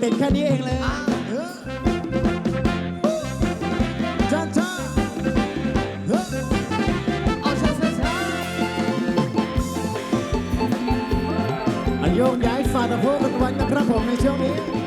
เป็นแค่นี้เองเลยเออจ้าจ้าเออเอาช้าช้าช้าอาโยกย้ายฝ่าตะโพกันวันนะครับผมในช่วงนี้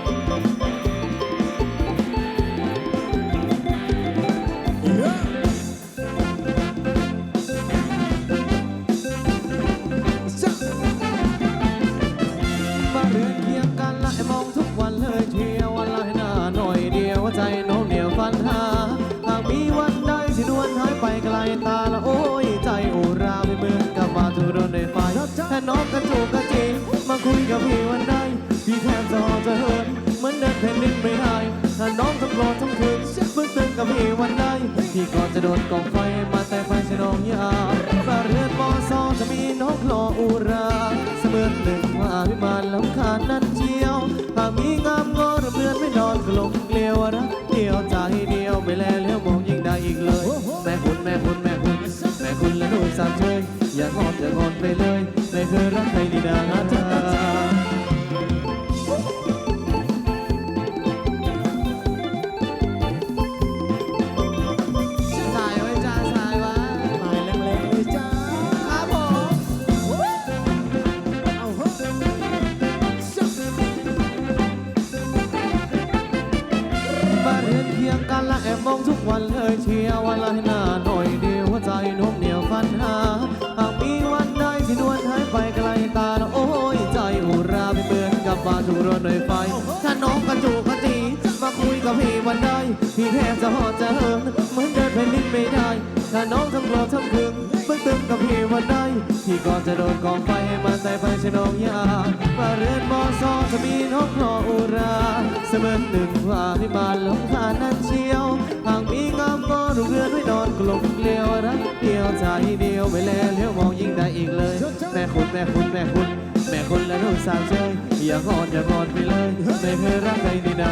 จะเหินเหมือนเดินแผ่นดินไม่ได้ถ้าน้องทั้งโกรธทั้งคืนมึงตึงกับพี่วันใดพี่ก็จะโดนกองไฟมาแต่ไฟชนองยาฟ้าเรือนมอซอจะมีน้องคลออุรา เสมือนหนึ่งว่าวิมานลำคาญนั้นเชียวหากมีงามงอระเบือนไม่นอนกลมเกลียวรักเดียวใจเดียวไม่แล้วเลี้ยวมองยิ่งได้อีกเลย แม่คุณแม่คุณแม่คุณแม่คุณและหนุ่ยสามเชยอย่างอนอย่างอนไปเลยไม่เคยรักใคร เคียงกันและแอบมองทุกวันเลยเชียร์วันละหน้าหน่อยเดียวหัวใจโน้มเหนียวฟันหาหากมีวันใดที่นวลหายไปไกลตาแล้โอ้ยใจอุราไม่เหมือนกับมาถูกรถโดยไฟ ถ้าน้องกระจูกระจีมาคุยกับพี่วันใดพี่แทบจะหอดจะเหินเหมือนเดินแผ่นดินไม่ได้ถ้าน้องทำกลอทำคึงมึงตึงกับพี่วันใดพี่ก็จะโดนกองไฟให้มันแต่ไฟชนองยามาเรือนมอซอจะมีนกคลออุรา เสมือนหนึ่งว่าพิมานลงคานั้นเชียวหากมีงามก็รุ่งเรือนไว้นอนกลมเกลียวรักเดียวใจเดียวไม่แลเลี้ยวมองยิ่งได้อีกเลย แม่คุณแม่คุณแม่คุณแม่คุณและลูกสาวเชยอย่างอ่อนอย่างอ่อนไปเลย ไม่เคยรักใครนี่นา